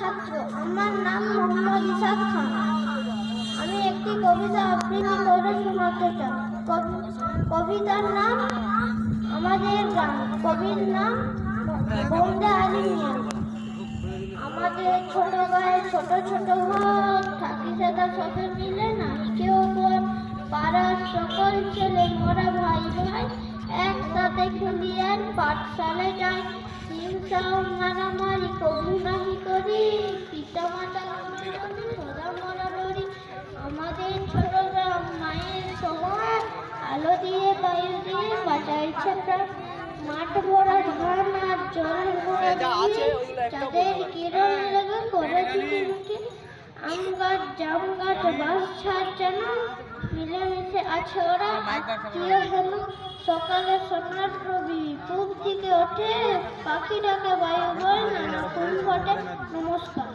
ছাত্র। আমার নাম মোহাম্মদ ইসাক খান। আমি একটি কবিতা আবৃত্তি করে শোনাতে চাই। কবি- কবিতার নাম আমাদের গ্রাম কবির নাম বন্দে আলী মিয়া। আমাদের ছোট গায়ে ছোট ছোট ঘর, থাকি সেটা সবে মিলে না। কেউ বল, পাড়ার সকল ছেলে, মোরা ভাই ভাই, একসাথে খুলিয়ান পাঠশালে যায় হিংসাও মারামারি কবু নাহি করি পিতা মাতা সদা মরা লড়ি আমাদের ছোট গ্রাম মায়ের সবার আলো দিয়ে বায়ু বাঁচাইছে মাঠ ভরা ধান আর জল ভরা দিয়ে চাঁদের কিরণ লেগে করে ঝিকিমিকি আম গাছ জাম গাছ বাস ছাড়ছে না মিলেমিশে আছে ওরা আত্মীয় হলো সকালে সোনার রবি পূব দিকে ওঠে পাখি ডাকে বায়ু বয় নানা ফুল ফোটে নমস্কার।